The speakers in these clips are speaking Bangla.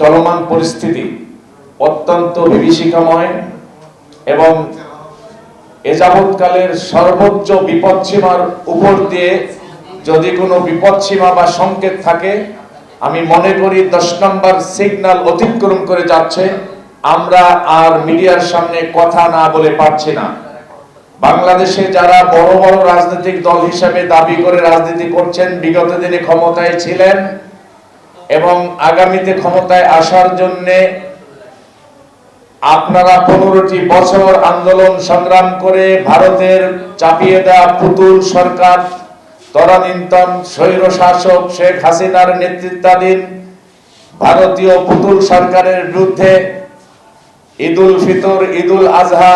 চলমান পরিস্থিতি অত্যন্ত বিভীষিকাময় এবং এ যাবৎকালের সর্বোচ্চ বিপদসীমার উপর দিয়ে যদি কোনো বিপদসীমা বা সংকেত থাকে, আমি মনে করি দশ নম্বর সিগন্যাল অতিক্রম করে যাচ্ছে। আমরা আর মিডিয়ার সামনে কথা না বলে পারছি না। বাংলাদেশে যারা বড় বড় রাজনৈতিক দল হিসেবে দাবি করে রাজনীতি করছেন, বিগত দিনে ক্ষমতায় ছিলেন এবং আগামীতে ক্ষমতায় আসার জন্যে আপনারা পনেরোটি বছর আন্দোলন সংগ্রাম করে ভারতের চাপিয়ে দেওয়া পুতুল সরকার তদানীন্তন স্বৈর শাসক শেখ হাসিনার নেতৃত্বাধীন ভারতীয় পুতুল সরকারের বিরুদ্ধে ঈদুল ফিতর, ঈদুল আজহা,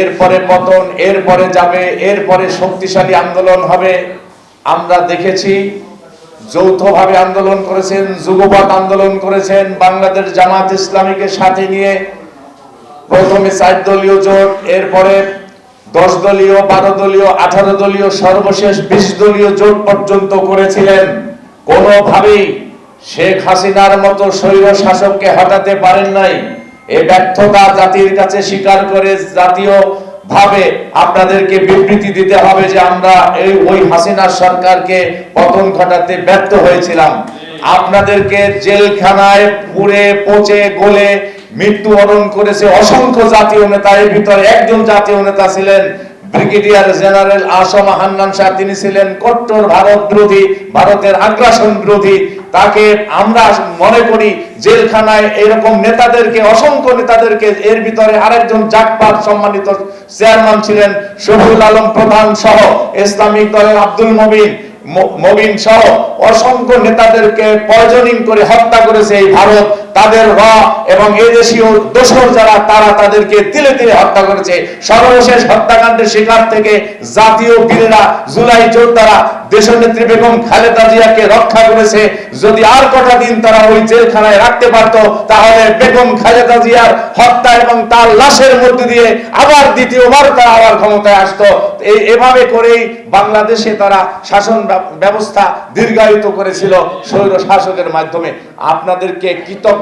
এরপরে পতন, এরপরে যাবে, এরপরে শক্তিশালী আন্দোলন হবে। আমরা দেখেছি যৌথভাবে আন্দোলন করেছেন, যুগপৎ আন্দোলন করেছেন, বাংলাদেশ জামাত ইসলামীকে সাথে নিয়ে প্রথমে চার দলীয় জোট, এরপরে দশ দলীয়, বারো দলীয়, আঠারো দলীয়, সর্বশেষ বিশ দলীয় জোট পর্যন্ত করেছিলেন। কোনোভাবেই শেখ হাসিনার মতো স্বৈর শাসককে হটাতে পারেন নাই। এ ব্যর্থতা জাতির কাছে স্বীকার করে জাতীয় ভাবে আপনাদেরকে বিবৃতি দিতে হবে যে আমরা এই ওই হাসিনার সরকারকে পতন ঘটাতে ব্যর্থ হয়েছিলাম। আপনাদেরকে জেলখানায় পুড়ে, পচে, গলে মৃত্যুবরণ করেছে অসংখ্য জাতীয় নেতা। এর ভিতরে একজন জাতীয় নেতা ছিলেন ব্রিগেডিয়ার জেনারেল আসম হান্নান শাহ। তিনি ছিলেন কট্টর ভারত বিরোধী, ভারতের আগ্রাসন বিরোধী তাকে আমরা মনে করি জেলখানায় এরকম নেতাদেরকে, অসংখ্য নেতাদেরকে এর ভিতরে আরেকজন জাকপাত সম্মানিত চেয়ারম্যান ছিলেন শফিউল আলম প্রধান সহ, ইসলামিক দলের আব্দুল মবিন মবিন সহ অসংখ্য নেতাদেরকে পয়জনিং করে হত্যা করেছে এই ভারত। তাদের র এবং এদেশীয় দোসর যারা, তারা তাদেরকে তিলে তিলে হত্যা করেছে। সর্বশেষ হত্যাকাণ্ডের শিকার থেকে জাতীয় বীরেরা জুলাই যোদ্ধারা দেশনেত্রী বেগম খালেদা জিয়াকে রক্ষা করেছে। যদি আর কটা দিন তারা ওই জেলখানায় রাখতে পারতো, তাহলে বেগম খালেদা জিয়ার হত্যা এবং তার লাশের মধ্যে দিয়ে আবার দ্বিতীয়বার তারা আবার ক্ষমতায় আসতো। এই, এভাবে করেই বাংলাদেশে তারা শাসন ব্যবস্থা দীর্ঘায়িত করেছিল স্বৈর শাসকের মাধ্যমে। আপনাদেরকে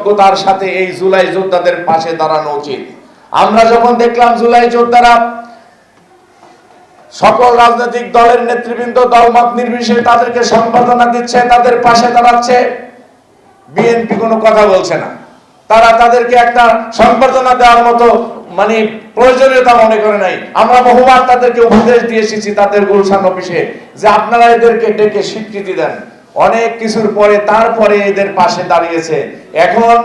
কৃতজ্ঞতার সাথে এই জুলাই যোদ্ধাদের পাশে দাঁড়ানো উচিত। আমরা যখন দেখলাম জুলাই যোদ্ধারা সকল রাজনৈতিক দলের নেতৃবৃন্দ, দলমত নির্বিশেষে তাদেরকে সম্বর্ধনা দিচ্ছে, তাদের পাশে দাঁড়াচ্ছে, বিএনপি কোনো কথা বলছে না। তারা তাদেরকে একটা সম্বর্ধনা দেওয়ার মতো মানে প্রয়োজনীয়তা মনে করে নাই। আমরা বহুবার তাদেরকে উপদেশ দিয়ে এসেছি তাদের গুলশান অফিসে যে আপনারা এদেরকে ডেকে স্বীকৃতি দেন। অনেক কিছুর পরে, তারপরে এদের পাশে দাঁড়িয়েছে। এখন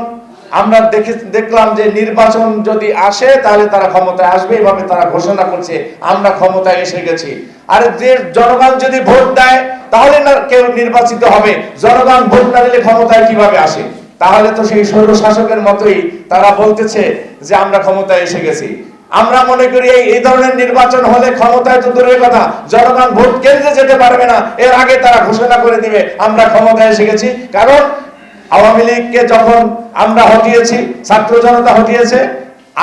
আমরা দেখে দেখলাম যে নির্বাচন যদি আসে, তাহলে তারা ক্ষমতায় আসবে, এভাবে তারা ঘোষণা করছে, আমরা ক্ষমতায় এসে গেছি। আর যে জনগণ যদি ভোট দেয়, তাহলে না কেউ নির্বাচিত হবে। জনগণ ভোট না দিলে ক্ষমতায় কীভাবে আসে? তাহলে তো সেই স্বৈর শাসকের মতোই তারা বলতেছে যে আমরা ক্ষমতায় এসে গেছি। আমরা মনে করি এই ধরনের নির্বাচন হলে ক্ষমতায় তো দূরের কথা। জনগণ ভোট কেন্দ্রে যেতে পারবে না। এর আগে তারা ঘোষণা করে দিবে, আমরা ক্ষমতায় এসে গেছি। কারণ আওয়ামী লীগকে যখন আমরা হটিয়েছি, ছাত্র জনতা হটিয়েছে,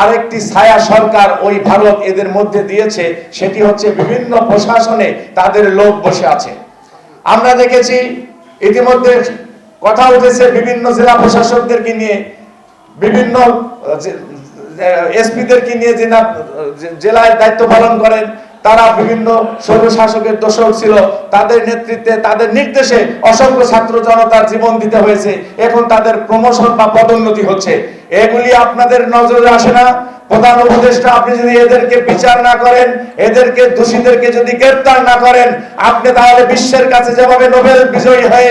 আরেকটি ছায়া সরকার ওই ভারত এদের মধ্যে দিয়েছে, সেটি হচ্ছে বিভিন্ন প্রশাসনে তাদের লোক বসে আছে। আমরা দেখেছি, ইতিমধ্যে কথা উঠেছে বিভিন্ন জেলা প্রশাসকদেরকে নিয়ে, বিভিন্ন এসপিদেরকে নিয়ে যে না জেলায় দায়িত্ব পালন করেন তারা বিভিন্ন স্বৈর শাসকের দোষক ছিল, তাদের নেতৃত্বে, তাদের নির্দেশে অসংখ্য ছাত্র জনতার জীবন দিতে হয়েছে। এখন তাদের প্রমোশন বা পদোন্নতি হচ্ছে। এগুলি আপনাদের নজরে আসে না। প্রধান উপদেষ্টা, আপনি যদি এদেরকে বিচার না করেন, এদেরকে দোষীদেরকে যদি গ্রেপ্তার না করেন, আপনি তাহলে বিশ্বের কাছে যেভাবে নোবেল বিজয়ী হয়ে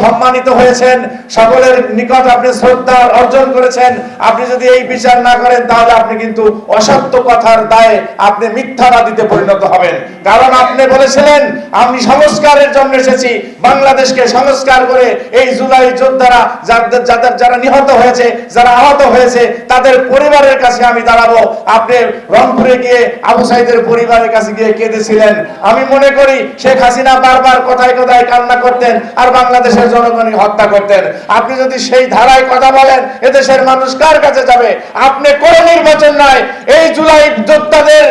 সম্মানিত হয়েছেন। সকলের নিকট আপনি শ্রদ্ধা অর্জন করেছেন। আপনি যদি এই বিচার না করেন, তাহলে আপনি কিন্তু অসত্য কথার দায়ে আপনি মিথ্যাবাদীতে পরিণত হবেন। কারণ আপনি বলেছিলেন, আমি সংস্কারের জন্য এসেছি। বাংলাদেশকে সংস্কার করে এই জুলাই যোদ্ধারা যাদের যাদের যারা নিহত হয়েছে, যারা আহত হয়েছে, তাদের পরিবারের কাছে আমি দাঁড়াবো। আপনি রংপুরে গিয়ে আবু সাইদের পরিবারের কাছে গিয়ে কেঁদেছিলেন। আমি মনে করি শেখ হাসিনা বারবার কথায় কথায় কান্না করতেন। আর বাংলাদেশের জনগণকে হত্যা করতেন। আপনি যদি সেই ধারায় কথা বলেন, এদেশের মানুষ কার কাছে যাবে? আপনি কোন নির্বাচন নয় এই জুলাই যোদ্ধাদের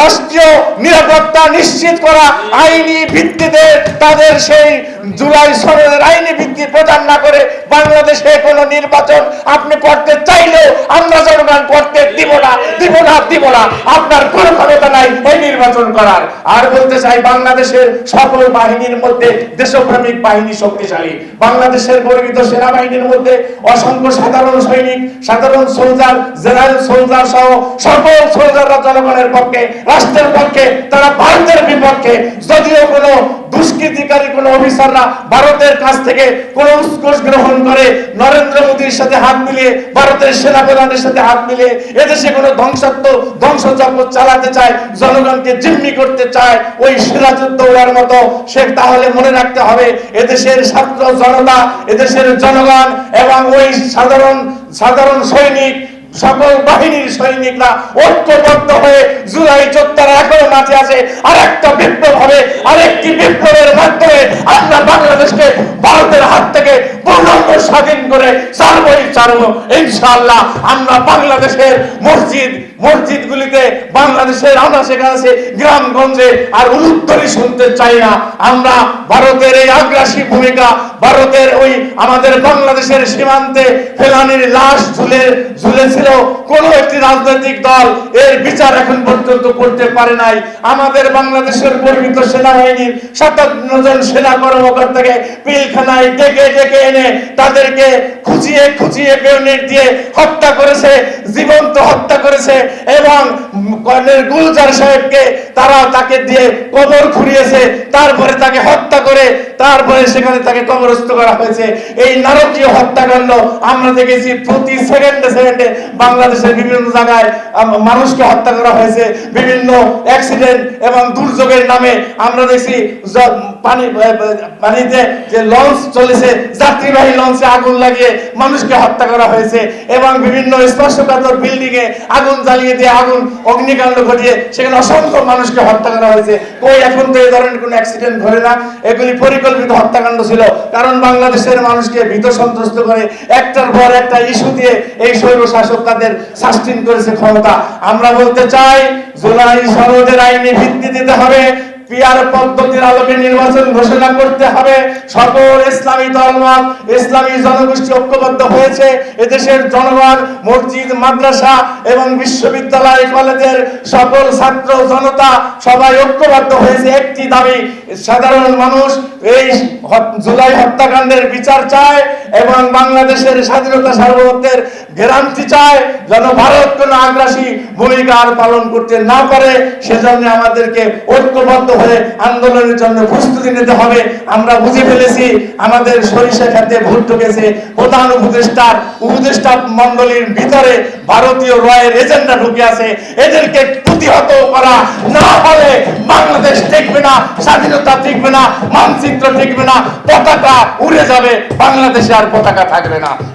রাষ্ট্রীয় নিরাপত্তা নিশ্চিত করা আইনি ভিত্তিতে তাদের সেই জুলাই সনদের আইনি ভিত্তি প্রদান না করে বাংলাদেশে কোনো নির্বাচন আপনি করতে চাইলেও আমরা জনগণ করতে দিব না দিব না দিব না। আপনার কোনো ক্ষমতা নাই এই নির্বাচন করার। আর বলতে চাই, বাংলাদেশের সকল বাহিনীর মধ্যে দেশপ্রেমিক বাহিনী শক্তিশালী। বাংলাদেশের গর্বিত সেনাবাহিনীর মধ্যে অসংখ্য সাধারণ সৈনিক, সাধারণ সোলজার জেনারেল সোলজার সহ সকল সোলজাররা জনগণের পক্ষে, রাষ্ট্রের পক্ষে, তারা ভারতের বিপক্ষে। যদিও কোনো দুষ্কৃতিকারী কোন অফিসাররা ভারতের কাছ থেকে কোন উৎকোষ গ্রহণ করে নরেন্দ্র মোদীর সাথে হাত মিলিয়ে, ভারতের সেনা প্রধানের সাথে হাত মিলিয়ে এদেশে কোনো ধ্বংসাত্মক ধ্বংসযজ্ঞ চালাতে চায়, জনগণকে জিম্মি করতে চায় ওই সিরাজউদ্দৌলার মতো, সে তাহলে মনে রাখতে হবে এদেশের ছাত্র জনতা, এদেশের জনগণ এবং ওই সাধারণ সাধারণ সৈনিক সকল বাহিনীর সৈনিকরা ঐক্যবদ্ধ হয়ে জুলাই চোদ্দার এখনও মাঠে আছে। আর একটা বিপ্লব হবে, আরেকটি বিপ্লবের মাধ্যমে আমরা বাংলাদেশকে ভারতের হাত থেকে পূর্ণাঙ্গ স্বাধীন করে ছাড়বো ইনশাআল্লাহ আমরা বাংলাদেশের মসজিদ মসজিদ গুলিতে বাংলাদেশের আনাচে কাছে গ্রামগঞ্জে, আর উলুত্তরি শুনতে চাই না। আমরা ভারতের এই আগ্রাসী ভূমিকা, ভারতের ওই আমাদের বাংলাদেশের সীমান্তে ফেলানির লাশ ঝুলে, ঝুলেছিল কোন একটি রাজনৈতিক দল। এর বিচার এখন পর্যন্ত করতে পারে নাই। আমাদের বাংলাদেশের গর্বিত সেনাবাহিনীর সাতান্ন জন সেনা কর্মকর্তাকে পিলখানায় ডেকে ডেকে এনে তাদেরকে খুঁচিয়ে খুঁচিয়ে বেউনেট দিয়ে হত্যা করেছে, জীবন্ত হত্যা করেছে এবং কর্নেল গুলজার সাহেবকে তারা তাকে দিয়ে কবর খুঁড়িয়েছে তারপরে তাকে হত্যা করে, তারপরে সেখানে তাকে কবরস্থ করা হয়েছে। এই নারকীয় হত্যাকাণ্ড আমরা দেখেছি প্রতি সেকেন্ডে সেকেন্ডে বাংলাদেশের বিভিন্ন জায়গায় মানুষকে হত্যা করা হয়েছে, বিভিন্ন অ্যাক্সিডেন্ট এবং দুর্যোগের নামে আমরা দেখছি পানি পানিতে যে লঞ্চ চলেছে, যাত্রীবাহী লঞ্চে আগুন লাগিয়ে মানুষকে হত্যা করা হয়েছে এবং বিভিন্ন স্পর্শকাতর বিল্ডিং এ আগুন জ্বালিয়ে দিয়ে আগুন, অগ্নিকাণ্ড ঘটিয়ে সেখানে অসংখ্য মানুষকে হত্যা করা হয়েছে। কই, এখন তো এই ধরনের কোনো অ্যাক্সিডেন্ট ঘটে না। এগুলি পরিকল্পিত হত্যাকাণ্ড ছিল। কারণ বাংলাদেশের মানুষকে ভীত সন্ত্রস্ত করে একটার পর একটা ইস্যু দিয়ে এই স্বৈর শাসক তাদের সাস্টিন করেছে ক্ষমতা। আমরা বলতে চাই, জুলাই সনদের আইনি ভিত্তি দিতে হবে। একটি দাবি, সাধারণ মানুষ এই জুলাই হত্যাকাণ্ডের বিচার চায় এবং বাংলাদেশের স্বাধীনতা সার্বভৌমত্বের চায়। যেন ভারত কোনো আগ্রাসী ভূমিকা আর পালন করতে না পারে, সেজন্য আমাদেরকে ঐক্যবদ্ধ হয়ে আন্দোলনের জন্য প্রস্তুতি নিতে হবে। আমরা বুঝে ফেলেছি, আমাদের সরিষা খাতে ভোট ঢুকেছে প্রধান উপদেষ্টার, উপদেষ্টা মন্ডলীর ভিতরে ভারতীয় রয়ের এজেন্ডা ঢুকে আছে। এদেরকে প্রতিহত করা না হলে বাংলাদেশ টিকবে না, স্বাধীনতা টিকবে না, মানচিত্র টিকবে না, পতাকা উড়ে যাবে, বাংলাদেশে আর পতাকা থাকবে না।